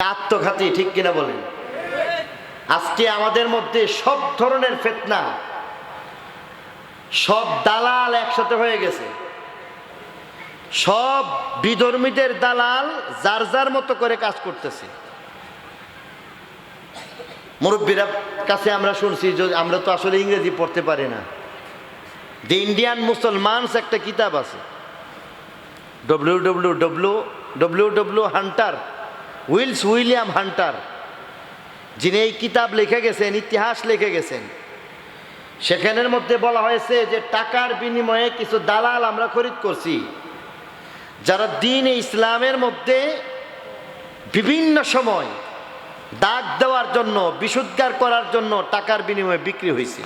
আত্মঘাতী, ঠিক কিনা বলেন? আজকে আমাদের মধ্যে সব ধরনের ফেতনা, সব দালাল একসাথে হয়ে গেছে। সব বিধর্মীদের দালাল যার যার মতো করে কাজ করতেছে। মুরব্বীরা কাছে আমরা শুনছি যে আমরা তো আসলে ইংরেজি পড়তে পারি না। দি ইন্ডিয়ান মুসলমানস একটা কিতাব আছে। W W W W W Hunter Wills William Hunter, যিনি এই কিতাব লিখে গেছেন, ইতিহাস লিখে গেছেন, সেখানের মধ্যে বলা হয়েছে যে টাকার বিনিময়ে কিছু দালাল আমরা খরিদ করছি, যারা দিন ইসলামের মধ্যে বিভিন্ন সময় দাগ দেওয়ার জন্য বিশুদ্ধার করার জন্য টাকার বিনিময়ে বিক্রি হয়েছে।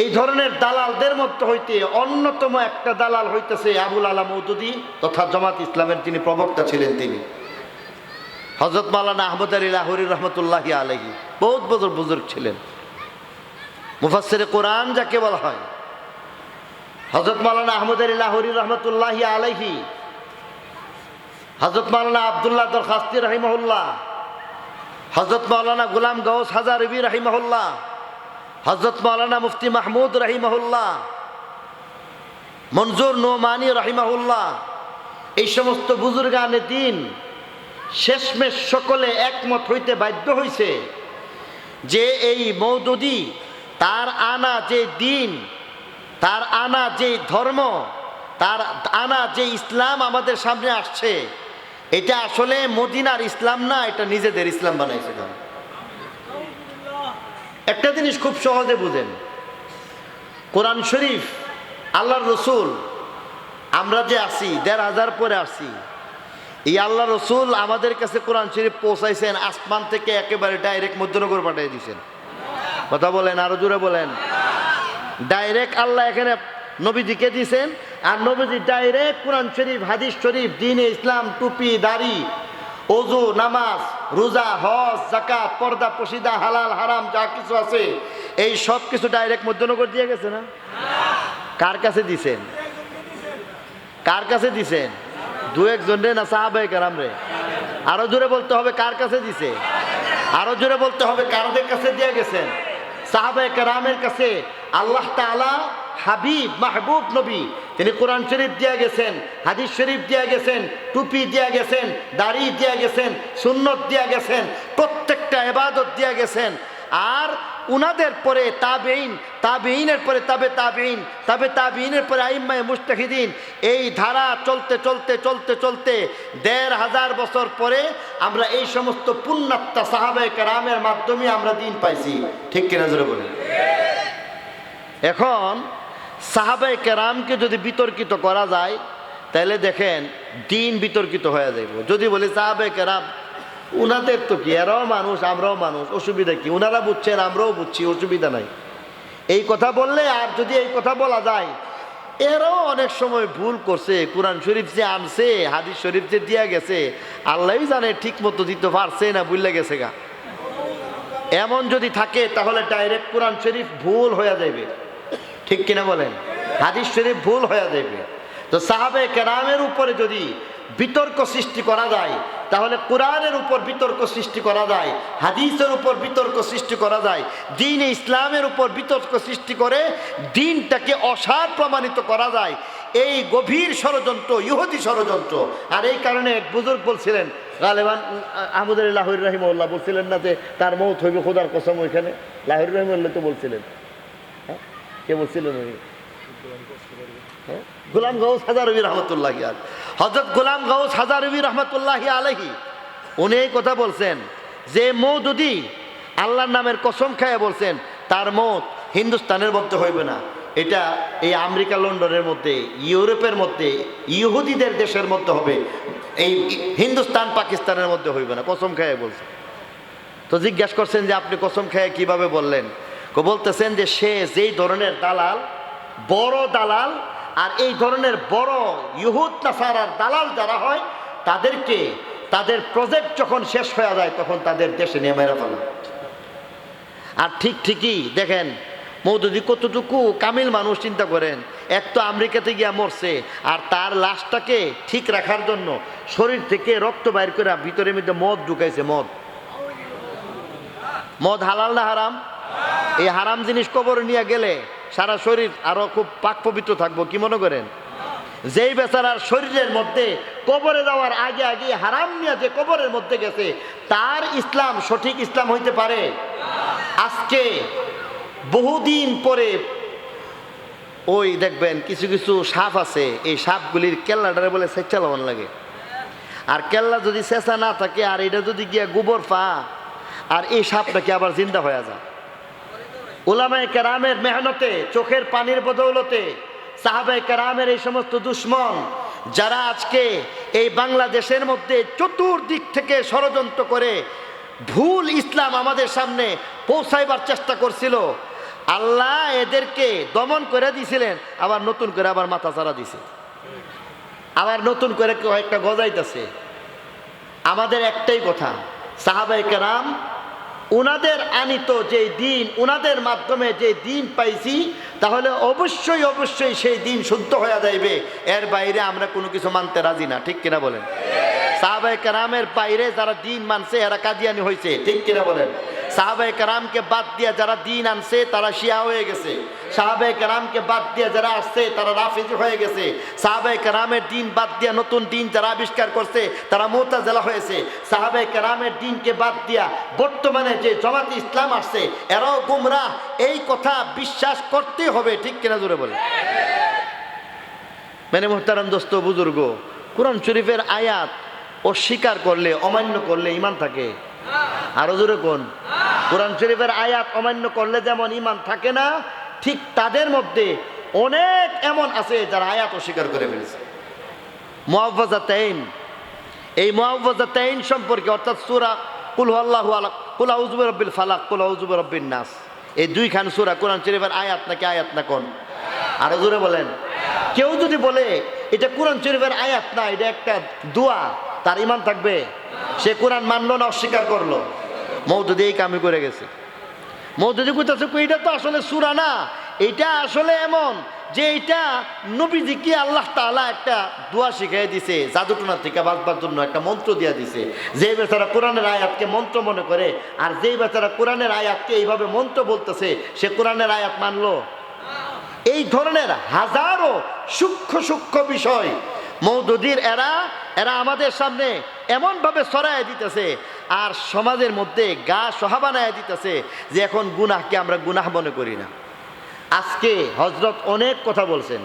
এই ধরনের দালালদের মধ্যে হইতে অন্যতম একটা দালাল হইতেছে আবুল আলা মৌদুদি তথা জামাত ইসলামের যিনি প্রবক্তা ছিলেন তিনি। হজরত মালানা আহমদ আলী লাহরি রহমতুল্লাহ আলহী বহুত বছর বুজুর্গ ছিলেন। মুফাসের কোরআন যাকে বলা হয়। হজরত মালানা আহমদ আলী লাহরি রহমতুল্লাহ আলহী হজরত মালানা আবদুল্লাহ দরখাস্তি রহিমহুল্লাহ হজরত মাওলানা গুলাম গৌস হাজার রবি রহিমহুল্লাহ হজরত মাওলানা মুফতি মাহমুদ রহিমহুল্লাহ মঞ্জুর নোমানি রহিমাহুল্লাহ, এই সমস্ত বুজুর্গানে দিন শেষমেশ সকলে একমত হইতে বাধ্য হইছে যে এই মৌদুদি তার আনা যে দিন, তার আনা যে ধর্ম, তার আনা যে ইসলাম আমাদের সামনে আসছে, এটা আসলে মদিনার ইসলাম না, এটা নিজেদের ইসলাম বানাইছে। একটা জিনিস খুব সহজে বুঝেন। কোরআন শরীফ, আল্লাহর রসুল, আমরা যে আসি দেড় হাজার পরে আসি এই আল্লাহ রসুল আমাদের কাছে কোরআন শরীফ পৌঁছাইছেন, আসমান থেকে একেবারে ডাইরেক্ট মধ্যনগর পাঠিয়ে দিয়েছেন। কথা বলেন, আরও জোরে বলেন। ডাইরেক্ট আল্লাহ এখানে নবীজিকে দিয়েছেন, আর নবীজি ডাইরেক্ট কোরআন শরীফ, হাদিস শরীফ দিন ইসলাম, টুপি, দাড়ি অজু নামাজ, রোজা, হজ জাকাত পর্দা, পশিদা, হালাল, হারাম, যা কিছু আছে, এই সব কিছু ডাইরেক্ট মধ্যনগর দিয়ে গেছে না? কার কাছে দিছেন? কার কাছে দিছেন? দু একজন রে না সাহাবাই কারাম রে? আরও জোরে বলতে হবে কার কাছে দিছে? আরও জোরে বলতে হবে কারদের কাছে দিয়ে গেছেন। সাহাবাই কারামের কাছে আল্লাহ তাআলা হাবিব, মাহবুব নবী তিনি কোরআন শরীফ দিয়া গেছেন, হাদিস শরীফ দিয়া গেছেন, টুপি দিয়া গেছেন, দাড়ি দিয়া গেছেন, সুন্নত দিয়া গেছেন, প্রত্যেকটা এবাদত দিয়া গেছেন। আর উনাদের পরে তাবেইন তাবেইনের পরে তাবে তাবেইন তাবে তাবেইনের পরে আইম্মায় মুস্তাহিদিন, এই ধারা চলতে চলতে চলতে চলতে দেড় হাজার বছর পরে আমরা এই সমস্ত পুণ্যাত্মা সাহাবায়ে কেরামের মাধ্যমে আমরা দিন পাইছি। ঠিক কিনা জোরে বলেন? এখন সাহাবায়ে কেরামকে যদি বিতর্কিত করা যায়, তাহলে দেখেন দিন বিতর্কিত হয়ে যাইব। যদি বলি, সাহাবায়ে কেরাম, উনাদের তো কি? এরাও মানুষ, আমরাও মানুষ, অসুবিধা কি? উনারা বুঝছেন, আমরাও বুঝছি, অসুবিধা নাই। এই কথা বললে আর যদি এই কথা বলা যায়, এরাও অনেক সময় ভুল করছে। কোরআন শরীফ যে আনছে, হাদিস শরীফ যে দিয়া গেছে, আল্লাহই জানে ঠিক মতো দিতে পারছে না বুঝলে গেছে গা। এমন যদি থাকে, তাহলে ডাইরেক্ট কোরআন শরীফ ভুল হয়ে যাবে ঠিক কিনা বলেন? হাদিস শরীফ ভুল হয়ে যাবে। তো সাহাবে কেরামের উপরে যদি বিতর্ক সৃষ্টি করা যায়, তাহলে কোরআনের উপর বিতর্ক সৃষ্টি করা যায়, হাদিসের উপর বিতর্ক সৃষ্টি করা যায়, দিন ইসলামের উপর বিতর্ক সৃষ্টি করে দিনটাকে অসার প্রমাণিত করা যায়। এই গভীর ষড়যন্ত্র, ইহুদি ষড়যন্ত্র, আর এই কারণে এক বুজুর্গ বলছিলেন, গালেবান আহমদ আলী লাহরি রাহিমউল্লাহ বলছিলেন না যে, তার মৌত হইবে খোদার কসম ওইখানে? লাহুর রহিমউল্লাহ তো বলছিলেন। কে বলছিলেন উনি হ্যাঁ? গোলাম গৌস হাজারবি রহমতুল্লাহ হজরত গোলাম গৌস হাজারবি রহমতুল্লাহ আলহি উনি এই কথা বলছেন যে মৌদুদি আল্লাহর নামের কসম খায় বলছেন, তার মত হিন্দুস্তানের মধ্যে হইবে না। এটা এই আমেরিকা, লন্ডনের মধ্যে, ইউরোপের মধ্যে, ইহুদিদের দেশের মধ্যে হবে। এই হিন্দুস্তান, পাকিস্তানের মধ্যে হইবে না। কসম খায় বলছে তো জিজ্ঞাসা করছেন যে আপনি কসম খায় কীভাবে বললেন? বলতেছেন যে সে যেই ধরনের দালাল, বড় দালাল, আর এই ধরনের বড় ইহুদ, নাসারার দালাল যারা হয়, তাদেরকে তাদের প্রজেক্ট যখন শেষ হয়ে যায়, তখন তাদের দেশে নিয়ে মেরে ফেলা। আর ঠিক ঠিকই দেখেন, মৌদুদি কতটুকু কামিল মানুষ চিন্তা করেন। এক তো আমেরিকাতে গিয়া মরছে, আর তার লাশটাকে ঠিক রাখার জন্য শরীর থেকে রক্ত বাইর করে ভিতরে মধ্যে মদ ঢুকাইছে, মদ। মদ হালাল না হারাম? এই হারাম জিনিস কবরে নিয়ে গেলে সারা শরীর আরও খুব পাক পবিত্র থাকব, কি মনে করেন? যেই বেচারার শরীরের মধ্যে কবরে যাওয়ার আগে আগে হারাম নিয়ে যে কবরের মধ্যে গেছে, তার ইসলাম সঠিক ইসলাম হইতে পারে? আজকে বহুদিন পরে ওই দেখবেন কিছু কিছু সাপ আছে, এই সাপগুলির কেল্লাটারে বলে সেচ্ছা লবণ লাগে। আর কেল্লা যদি চেঁচা না থাকে, আর এটা যদি গিয়া গোবর পা, আর এই সাপটাকে আবার জিন্দা হয়ে যায়? ওলামায় কেরামের মেহনতে, চোখের পানির বদৌলতে সাহাবাই কেরামের এই সমস্ত দুশ্মন, যারা আজকে এই বাংলাদেশের মধ্যে চতুর্দিক থেকে ষড়যন্ত্র করে ভুল ইসলাম আমাদের সামনে পৌঁছাইবার চেষ্টা করছিল, আল্লাহ এদেরকে দমন করে দিছিলেন, আবার নতুন করে আবার মাথা চারা দিছে। আবার নতুন করে কয়েকটা গজাইতেছে। আমাদের একটাই কথা সাহাবাই কেরাম উনাদের আনিত যে দিন ওনাদের মাধ্যমে যে দিন পাইছি, তাহলে অবশ্যই অবশ্যই সেই দিন শুদ্ধ হয়ে যাইবে। এর বাইরে আমরা কোনো কিছু মানতে রাজি না, ঠিক কিনা বলেন? সাহাবাই কারামের বাইরে যারা দিন মানছে, এরা কাজিয়ানি হয়েছে ঠিক কিনা বলেন? সাহাবাই কারামকে বাদ দিয়ে যারা দিন আনছে, তারা শিয়া হয়ে গেছে। সাহাবাই কারামকে বাদ দিয়ে যারা আসছে, তারা রাফিজ হয়ে গেছে। সাহাবাই কারামের দিন বাদ দিয়ে নতুন দিন যারা আবিষ্কার করছে, তারা মোতাজেলা হয়েছে। সাহাবাই কারামের দিনকে বাদ দিয়া বর্তমানে যে জমাত ইসলাম আসছে, এরাও গুমরাহ। এই কথা বিশ্বাস করতে হবে, ঠিক কিনা জোরে বলে মানে মোহতারাম দোস্ত, বুজুর্গ, কোরআন শরীফের আয়াত অস্বীকার করলে, অমান্য করলে ইমান থাকে। আরও জোরে কোন? কোরআন শরীফের আয়াত অমান্য করলে যেমন ইমান থাকে না, ঠিক তাদের মধ্যে অনেক এমন আছে যারা আয়াত অস্বীকার করে ফেলেছে। মুআওয়াজাতাইন এই মুআওয়াজাতাইন সম্পর্কে অর্থাৎ সুরা কুল আল্লাহু আলা, কুল আউযু বিরাব্বিল ফালাক, কুল আউযু বিরাব্বিন নাস, এই দুইখান সূরা কোরআন শরীফের আয়াত নাকি আয়াত না কোন? আরও জোরে বলেন। কেউ যদি বলে এটা কোরআন শরীফের আয়াত না, এটা একটা দোয়া, তার ইমান থাকবে? সে কোরআন মানলো না, অস্বীকার করল। মৌদুদি এই কামি করে গেছে। মৌদুদি কোথাছে এটা তো আসলে সুরা না, এটা আসলে এমন যে এটা নবীজিকে আল্লাহ তাআলা একটা দোয়া শিখিয়ে দিছে, জাদুটনা থেকে বাঁচবার জন্য একটা মন্ত্র দিয়া দিছে। যে বেচারা কোরআনের আয়াতকে মন্ত্র মনে করে, আর যেই বেচারা কোরআনের আয়াতকে এইভাবে মন্ত্র বলতেছে, সে কোরআনের আয়াত মানলো? এই ধরনের হাজারো সূক্ষ্ম সূক্ষ্ম বিষয় মৌদুদির এরা এরা আমাদের সামনে এমনভাবে সরাই দিতেছে আর সমাজের মধ্যে গা সহাবানায় দিতেছে যে এখন গুনাহকে আমরা গুনাহ মনে করি না। আজকে হজরত অনেক কথা বলছেন।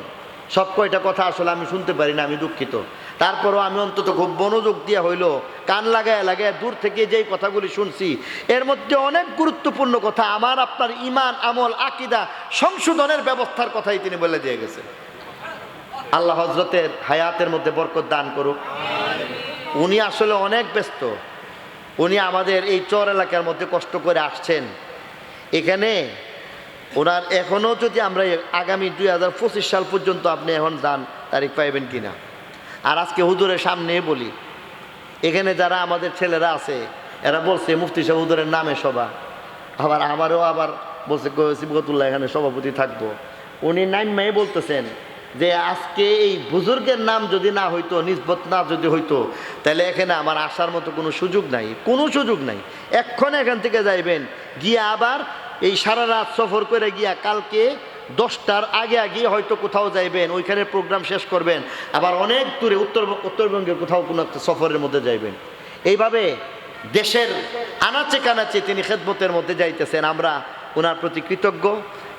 সব কয়টা কথা আসলে আমি শুনতে পারি না, আমি দুঃখিত। তারপরও আমি অন্তত খুব মনোযোগ দিয়ে হইল, কান লাগায় লাগায় দূর থেকে যেই কথাগুলি শুনছি, এর মধ্যে অনেক গুরুত্বপূর্ণ কথা আমার আপনার ইমান আমল, আকিদা, সংশোধনের ব্যবস্থার কথাই তিনি বলে দিয়ে গেছেন। আল্লাহ হজরতের হায়াতের মধ্যে বরকত দান করুক। উনি আসলে অনেক ব্যস্ত। উনি আমাদের এই চর এলাকার মধ্যে কষ্ট করে আসছেন। এখানে ওনার এখনও যদি আমরা আগামী দুই হাজার পঁচিশ সাল পর্যন্ত আপনি এখন যান, তারিখ পাইবেন কিনা? আর আজকে হুজুরের সামনে বলি, এখানে যারা আমাদের ছেলেরা আছে, এরা বলছে, মুফতি সাহেব, হুজুরের নামে সভা। আবার আমারও আবার বলছে সিবগতুল্লাহ, এখানে সভাপতি থাকব। উনি নাইন মেয়ে বলতেছেন যে আজকে এই বুজুর্গের নাম যদি না হইতো নিজবত না যদি হইতো, তাহলে এখানে আমার আসার মতো কোনো সুযোগ নাই, কোনো সুযোগ নাই। এক্ষণে এখান থেকে যাইবেন, গিয়ে আবার এই সারা রাত সফর করে গিয়া কালকে দশটার আগে আগে হয়তো কোথাও যাইবেন, ওইখানে প্রোগ্রাম শেষ করবেন, আবার অনেক দূরে উত্তর, উত্তরবঙ্গের কোথাও কোনো একটা সফরের মধ্যে যাইবেন। এইভাবে দেশের আনাচে কানাচে তিনি খেদমতের মধ্যে যাইতেছেন, আমরা ওনার প্রতি কৃতজ্ঞ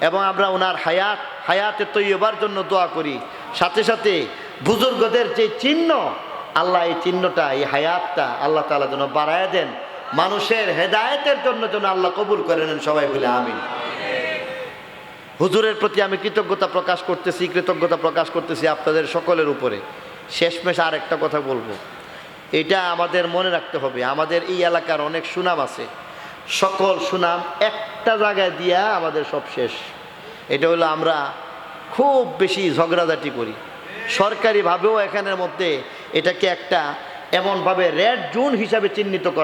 এবং আমরা ওনার হায়াত হায়াতে তৈবার জন্য দোয়া করি। সাথে সাথে বুজুর্গদের যে চিহ্ন, আল্লাহ এই চিহ্নটা, এই হায়াতটা আল্লাহ তালা যেন বাড়ায় দেন। মানুষের হেদায়েতের জন্য যেন আল্লাহ কবুল করে নেন, সবাই বলে আমি হুজুরের প্রতি আমি কৃতজ্ঞতা প্রকাশ করতেছি, কৃতজ্ঞতা প্রকাশ করতেছি আপনাদের সকলের উপরে। শেষমেশ আর একটা কথা বলব। এটা আমাদের মনে রাখতে হবে, আমাদের এই এলাকার অনেক সুনাম আছে। সকল সুনাম একটা জায়গায় দিয়া আমাদের সব শেষ। এটা হলো আমরা খুব বেশি ঝগড়াঝাটি করি। সরকারিভাবেও এখানের মধ্যে এটাকে একটা এমনভাবে রেড জোন হিসাবে চিহ্নিত করা